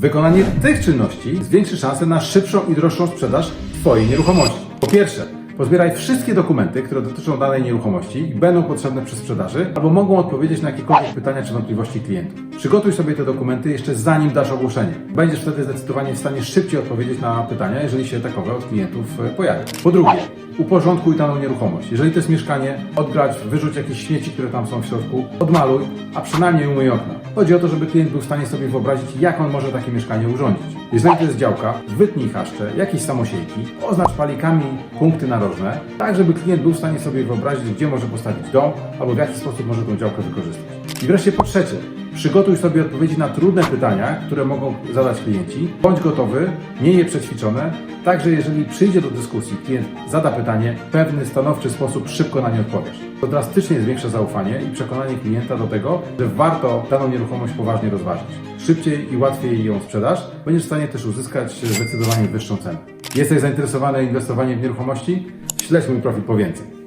Wykonanie tych czynności zwiększy szanse na szybszą i droższą sprzedaż Twojej nieruchomości. Po pierwsze, pozbieraj wszystkie dokumenty, które dotyczą danej nieruchomości i będą potrzebne przy sprzedaży, albo mogą odpowiedzieć na jakiekolwiek pytania czy wątpliwości klientów. Przygotuj sobie te dokumenty jeszcze zanim dasz ogłoszenie. Będziesz wtedy zdecydowanie w stanie szybciej odpowiedzieć na pytania, jeżeli się takowe od klientów e, pojawią. Po drugie, uporządkuj daną nieruchomość. Jeżeli to jest mieszkanie, odgrać, wyrzuć jakieś śmieci, które tam są w środku, odmaluj, a przynajmniej umyj okna. Chodzi o to, żeby klient był w stanie sobie wyobrazić, jak on może takie mieszkanie urządzić. Jeżeli to jest działka, wytnij haszcze, jakieś samosiejki, oznacz palikami punkty narożne, tak żeby klient był w stanie sobie wyobrazić, gdzie może postawić dom, albo w jaki sposób może tą działkę wykorzystać. I wreszcie po trzecie, przygotuj sobie odpowiedzi na trudne pytania, które mogą zadać klienci. Bądź gotowy, miej je przećwiczone, tak że jeżeli przyjdzie do dyskusji, klient zada pytanie, w pewny, stanowczy sposób szybko na nie odpowiesz. To drastycznie zwiększa zaufanie i przekonanie klienta do tego, że warto daną nieruchomość poważnie rozważyć. Szybciej i łatwiej ją sprzedasz, będziesz w stanie też uzyskać zdecydowanie wyższą cenę. Jesteś zainteresowany inwestowaniem w nieruchomości? Śledź mój profil po więcej.